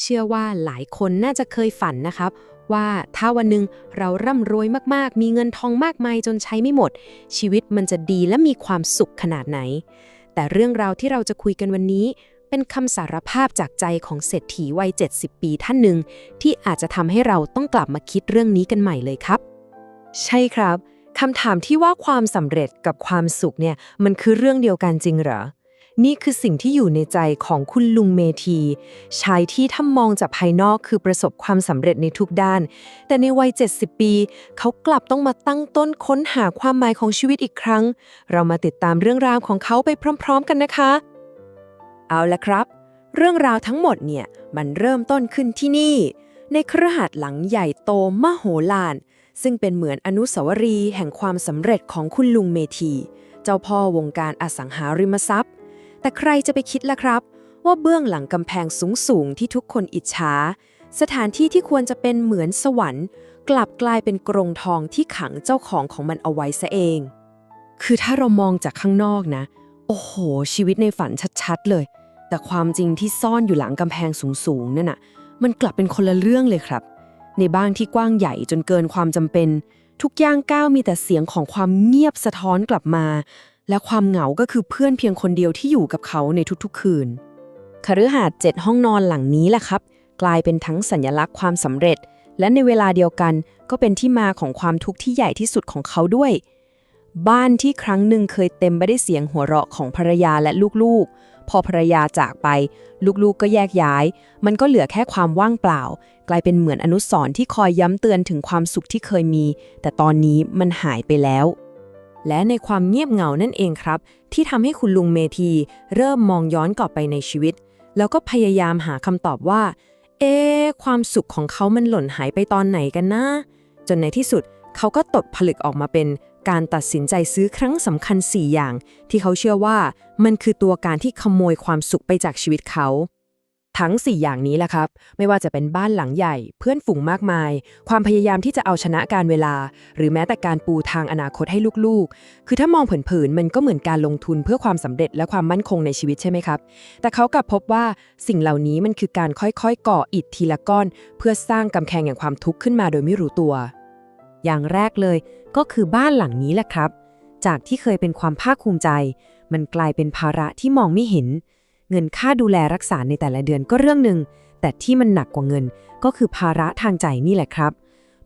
เชื่อว่าหลายคนน่าจะเคยฝันนะครับ ว่าถ้าวันหนึ่งเราร่ำรวยมากๆ มีเงินทองมากมายจนใช้ไม่หมด ชีวิตมันจะดีและมีความสุขขนาดไหน แต่เรื่องราวที่เราจะคุยกันวันนี้ เป็นคำสารภาพจากใจของเศรษฐีวัย 70 ปีท่านหนึ่ง ที่อาจจะทำให้เราต้องกลับมาคิดเรื่องนี้กันใหม่เลยครับ ใช่ครับคำถามที่ว่าความสำเร็จกับความสุขเนี่ยมันคือเรื่องเดียวกันจริงเหรอ นี่คือสิ่งที่อยู่ในใจของคุณลุงเมธีชายที่ถ้ามองจากภายนอกคือประสบความสำเร็จในทุกด้าน แต่ในวัย 70 ปี เขากลับต้องมาตั้งต้นค้นหาความหมายของชีวิตอีกครั้ง เรามาติดตามเรื่องราวของเขาไปพร้อม ๆ กันนะคะ เอาละครับ เรื่องราวทั้งหมดเนี่ยมันเริ่มต้นขึ้นที่นี่ ในครหัสหลังใหญ่โตมโหฬารซึ่งเป็นเหมือนอนุสาวรีย์แห่งความสำเร็จของคุณลุงเมธี เจ้าพ่อวงการอสังหาริมทรัพย์ แต่ใครจะไปคิดล่ะครับ ว่าเบื้องหลังกำแพงสูงๆที่ทุกคนอิจฉา สถานที่ที่ควรจะเป็นเหมือนสวรรค์ กลับกลายเป็นกรงทองที่ขังเจ้าของของมันเอาไว้ซะเอง คือถ้าเรามองจากข้างนอกนะ โอ้โห ชีวิตในฝันชัดๆเลย แต่ความจริงที่ซ่อนอยู่หลังกำแพงสูงๆนั่นน่ะ มันกลับเป็นคนละเรื่องเลยครับ ในบ้านที่กว้างใหญ่จนเกินความจำเป็นทุกย่างก้าวมีแต่เสียงของความเงียบสะท้อนกลับมา และความเหงาก็คือเพื่อนเพียงคนเดียวที่อยู่กับเขาในทุกๆคืนคฤหาสน์เจ็ดห้องนอนหลังนี้แหละครับ กลายเป็นทั้งสัญลักษณ์ความสำเร็จ และในเวลาเดียวกันก็เป็นที่มาของความทุกข์ที่ใหญ่ที่สุดของเขาด้วย บ้านที่ครั้งหนึ่งเคยเต็มไปได้วยเสียงหัวเราะของภรรยาและลูกๆ พอภรรยาจากไป ลูกๆก็แยกย้าย มันก็เหลือแค่ความว่างเปล่า กลายเป็นเหมือนอนุสรณ์ที่คอยย้ำเตือนถึงความสุขที่เคยมี แต่ตอนนี้มันหายไปแล้ว และในความเงียบเหงานั่นเองครับ ที่ทำให้คุณลุงเมธี เริ่มมองย้อนกลับไปในชีวิต แล้วก็พยายามหาคำตอบว่า เอ๊ความสุขของเขามันหล่นหายไปตอนไหนกันนะ จนในที่สุดเขาก็ตดผลึกออกมาเป็นการตัดสินใจซื้อครั้งสำคัญ 4 อย่าง ที่เขาเชื่อว่ามันคือตัวการที่ขโมยความสุขไปจากชีวิตเขา ทั้ง 4 อย่างนี้แหละครับ ไม่ว่าจะเป็นบ้านหลังใหญ่ เพื่อนฝูงมากมาย ความพยายามที่จะเอาชนะการเวลา หรือแม้แต่การปูทางอนาคตให้ลูกๆ คือถ้ามองเผินๆมันก็เหมือนการลงทุนเพื่อความสำเร็จและความมั่นคงในชีวิตใช่ไหมครับ แต่เขากลับพบว่าสิ่งเหล่านี้มันคือการค่อยๆ ก่ออิฐทีละก้อน เพื่อสร้างกำแพงแห่งความทุกข์ขึ้นมาโดยไม่รู้ตัว อย่างแรกเลยก็คือบ้านหลังนี้แหละครับ จากที่เคยเป็นความภาคภูมิใจ มันกลายเป็นภาระที่มองไม่เห็น เงินค่าดูแลรักษาในแต่ละเดือนก็เรื่องหนึ่ง แต่ที่มันหนักกว่าเงินก็คือภาระทางใจนี่แหละครับ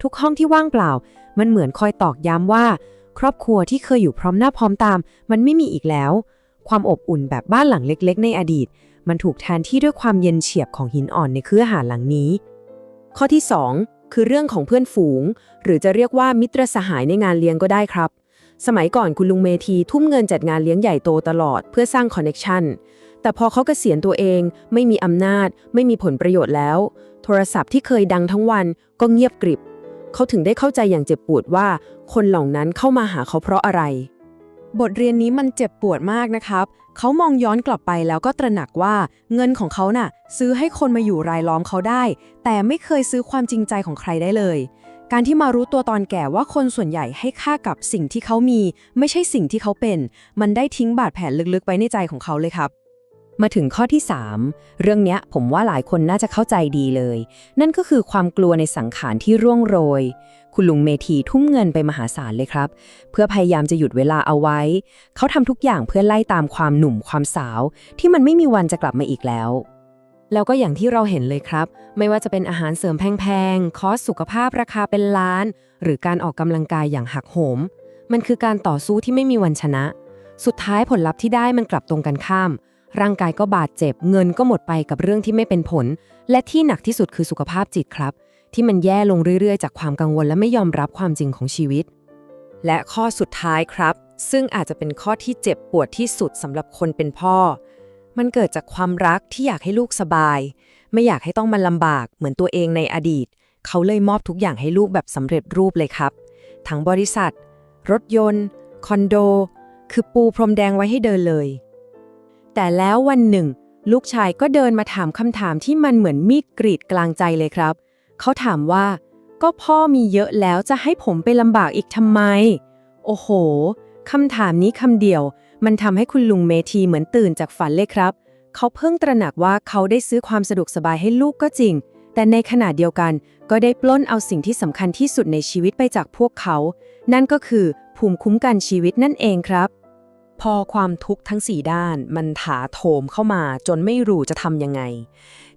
ทุกห้องที่ว่างเปล่า มันเหมือนคอยตอกย้ำว่า ครอบครัวที่เคยอยู่พร้อมหน้าพร้อมตาม มันไม่มีอีกแล้ว ความอบอุ่นแบบบ้านหลังเล็ก ๆ ในอดีต มันถูกแทนที่ด้วยความเย็นเฉียบของหินอ่อนในเครือหาหลังนี้ ข้อที่ 2 คือเรื่องของเพื่อนฝูง หรือจะเรียกว่ามิตรสหายในงานเลี้ยงก็ได้ครับสมัยก่อนคุณลุงเมธีทุ่มเงินจัดงานเลี้ยงใหญ่โตตลอดเพื่อสร้างคอนเน็ชัน แต่พอเขาเกษียณตัวเอง ไม่มีอำนาจ ไม่มีผลประโยชน์แล้ว โทรศัพท์ที่เคยดังทั้งวันก็เงียบกริบ เขาถึงได้เข้าใจอย่างเจ็บปวดว่า คนเหล่านั้นเข้ามาหาเขาเพราะอะไร บทเรียนนี้มันเจ็บปวดมากนะครับ เขามองย้อนกลับไปแล้วก็ตระหนักว่าเงินของเขาน่ะ ซื้อให้คนมาอยู่รายล้อมเขาได้ แต่ไม่เคยซื้อความจริงใจของใครได้เลยการที่มารู้ตัวตอนแก่ว่าคนส่วนใหญ่ให้ค่ากับสิ่งที่เขามี ไม่ใช่สิ่งที่เขาเป็น มันได้ทิ้งบาดแผลลึกๆไว้ในใจของเขาเลยครับ มาถึงข้อที่ 3 เรื่องนี้ผมว่าหลายคนน่าจะเข้าใจดีเลย นั่นก็คือความกลัวในสังขารที่ร่วงโรย คุณลุงเมธีทุ่มเงินไปมหาศาลเลยครับ เพื่อพยายามจะหยุดเวลาเอาไว้ เขาทำทุกอย่างเพื่อไล่ตามความหนุ่มความสาว ที่มันไม่มีวันจะกลับมาอีกแล้ว แล้วก็อย่างที่เราเห็นเลยครับ ไม่ว่าจะเป็นอาหารเสริมแพงๆ คอสสุขภาพราคาเป็นล้าน หรือการออกกำลังกายอย่างหักโหม มันคือการต่อสู้ที่ไม่มีวันชนะ สุดท้ายผลลัพธ์ที่ได้มันกลับตรงกันข้าม ร่างกายก็บาดเจ็บ เงินก็หมดไปกับเรื่องที่ไม่เป็นผล และที่หนักที่สุดคือสุขภาพจิตครับ ที่มันแย่ลงเรื่อยๆ จากความกังวลและไม่ยอมรับความจริงของชีวิต และข้อสุดท้ายครับ ซึ่งอาจจะเป็นข้อที่เจ็บปวดที่สุดสำหรับคนเป็นพ่อ มันเกิดจากความรักที่อยากให้ลูกสบาย ไม่อยากให้ต้องมาลำบากเหมือนตัวเองในอดีต เขาเลยมอบทุกอย่างให้ลูกแบบสำเร็จรูปเลยครับ ทั้งบริษัท รถยนต์ คอนโด คือปูพรมแดงไว้ให้เดินเลย แต่แล้ววันหนึ่ง ลูกชายก็เดินมาถามคำถามที่มันเหมือนมีดกรีดกลางใจเลยครับ เขาถามว่า ก็พ่อมีเยอะแล้วจะให้ผมไปลำบากอีกทำไม โอ้โหคำถามนี้คำเดียว มันทำให้คุณลุงเมธีเหมือนตื่นจากฝันเลยครับ เขาเพิ่งตระหนักว่าเขาได้ซื้อความสะดวกสบายให้ลูกก็จริง แต่ในขณะเดียวกันก็ได้ปล้นเอาสิ่งที่สำคัญที่สุดในชีวิตไปจากพวกเขา นั่นก็คือภูมิคุ้มกันชีวิตนั่นเองครับ พอความทุกข์ทั้งสี่ด้านมันถาโถมเข้ามาจนไม่รู้จะทำยังไง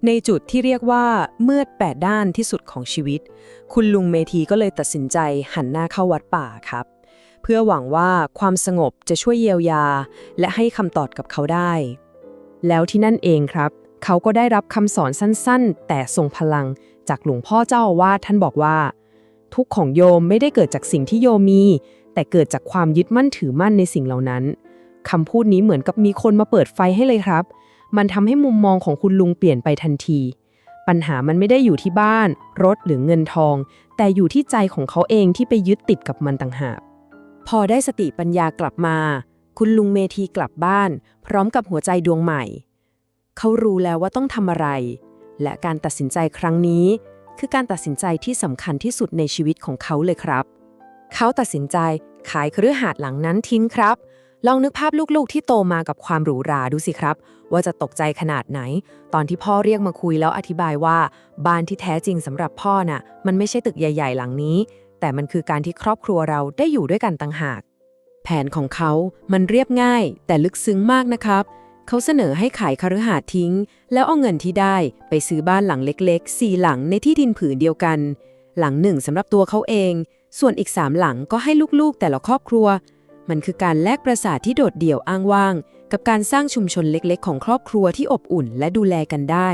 ในจุดที่เรียกว่าเมื่อแปดด้านที่สุดของชีวิต คุณลุงเมธีก็เลยตัดสินใจหันหน้าเข้าวัดป่าครับ เพื่อหวังว่าความสงบจะช่วยเยียวยา และให้คำตอบกับเขาได้ แล้วที่นั่นเองครับ เขาก็ได้รับคำสอนสั้นๆ แต่ทรงพลังจากหลวงพ่อเจ้าอาวาสท่านบอกว่า ทุกข์ของโยมไม่ได้เกิดจากสิ่งที่โยมมี แต่เกิดจากความยึดมั่นถือมั่นในสิ่งเหล่านั้น คำพูดนี้เหมือนกับมีคนมาเปิดไฟให้เลยครับ มันทำให้มุมมองของคุณลุงเปลี่ยนไปทันที ปัญหามันไม่ได้อยู่ที่บ้าน รถหรือเงินทอง แต่อยู่ที่ใจของเขาเองที่ไปยึดติดกับมันต่างหาก พอได้สติปัญญากลับมา คุณลุงเมธีกลับบ้าน พร้อมกับหัวใจดวงใหม่ เขารู้แล้วว่าต้องทำอะไร และการตัดสินใจครั้งนี้ คือการตัดสินใจที่สำคัญที่สุดในชีวิตของเขาเลยครับ เขาตัดสินใจขายเคฤหาสน์หลังนั้นทิ้งครับ ลองนึกภาพลูกๆ ที่โตมากับความหรูหราดูสิครับ ว่าจะตกใจขนาดไหน ตอนที่พ่อเรียกมาคุยแล้วอธิบายว่า บ้านที่แท้จริงสำหรับพ่อน่ะ มันไม่ใช่ตึกใหญ่ ๆ หลังนี้ แต่มันคือการที่ครอบครัวเราได้อยู่ด้วยกันต่างหาก แผนของเขามันเรียบง่าย แต่ลึกซึ้งมากนะครับ เขาเสนอให้ขายคฤหาสน์ทิ้ง แล้วเอาเงินที่ได้ไปซื้อบ้านหลังเล็กๆสี่หลังในที่ดินผืนเดียวกัน หลังหนึ่งสำหรับตัวเขาเอง ส่วนอีกสามหลังก็ให้ลูกๆ แต่ละครอบครัว มันคือการแลกประสาทที่โดดเดี่ยวอ้างว้าง กับการสร้างชุมชนเล็กๆ ของครอบครัวที่อบอุ่นและดูแลกันได้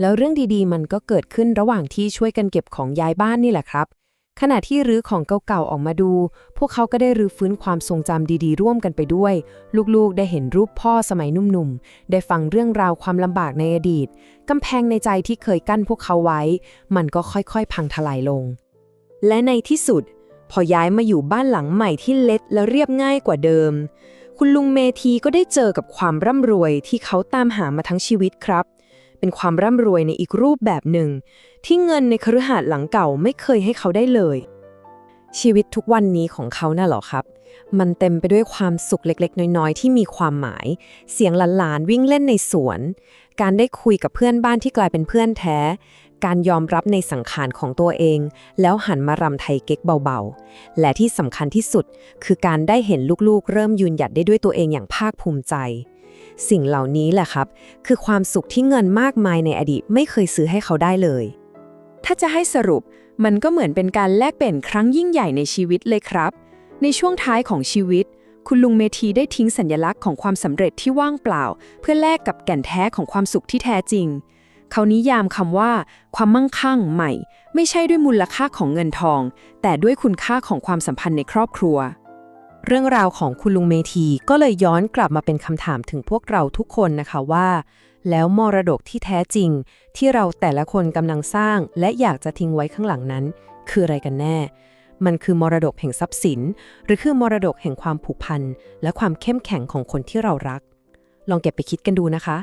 แล้วเรื่องดีๆ มันก็เกิดขึ้นระหว่างที่ช่วยกันเก็บของย้ายบ้านนี่แหละครับ ขณะที่รื้อของเก่าๆออกมาดู พวกเขาก็ได้รื้อฟื้นความทรงจำดีๆ ร่วมกันไปด้วย ลูกๆ ได้เห็นรูปพ่อสมัยหนุ่มๆ ได้ฟังเรื่องราวความลำบากในอดีตกำแพงในใจที่เคยกั้นพวกเขาไว้ มันก็ค่อยๆ พังทลายลงและในที่สุด พอย้ายมาอยู่บ้านหลังใหม่ที่เล็กและเรียบง่ายกว่าเดิม คุณลุงเมธีก็ได้เจอกับความร่ำรวยที่เขาตามหามาทั้งชีวิตครับ เป็นความร่ำรวยในอีกรูปแบบหนึ่ง ที่เงินในคฤหาสน์หลังเก่าไม่เคยให้เขาได้เลย ชีวิตทุกวันนี้ของเขาน่ะเหรอครับ มันเต็มไปด้วยความสุขเล็กๆ น้อยๆ ที่มีความหมาย เสียงหลานๆวิ่งเล่นในสวน การได้คุยกับเพื่อนบ้านที่กลายเป็นเพื่อนแท้ การยอมรับในสังขารของตัวเอง แล้วหันมารำไทยเก๊กเบาๆ และที่สำคัญที่สุด คือการได้เห็นลูกๆ เริ่มยืนหยัดได้ด้วยตัวเองอย่างภาคภูมิใจ สิ่งเหล่านี้แหละครับ คือความสุขที่เงินมากมายในอดีตไม่เคยซื้อให้เขาได้เลย ถ้าจะให้สรุปมันก็เหมือนเป็นการแลกเปลี่ยนครั้งยิ่งใหญ่ในชีวิตเลยครับ ในช่วงท้ายของชีวิต คุณลุงเมธีได้ทิ้งสัญลักษณ์ของความสำเร็จที่ว่างเปล่า เพื่อแลกกับแก่นแท้ของความสุขที่แท้จริง เขานิยามคำว่า ความมั่งคั่งใหม่ ไม่ใช่ด้วยมูลค่าของเงินทอง แต่ด้วยคุณค่าของความสัมพันธ์ในครอบครัว เรื่องราวของคุณลุงเมธีก็เลยย้อนกลับมาเป็นคำถามถึงพวกเราทุกคนนะคะว่า แล้วมรดกที่แท้จริง ที่เราแต่ละคนกำลังสร้าง และอยากจะทิ้งไว้ข้างหลังนั้น คืออะไรกันแน่มันคือมรดกแห่งทรัพย์สิน หรือคือมรดกแห่งความผูกพัน และความเข้มแข็งของคนที่เรารัก ลองเก็บไปคิดกันดูนะคะ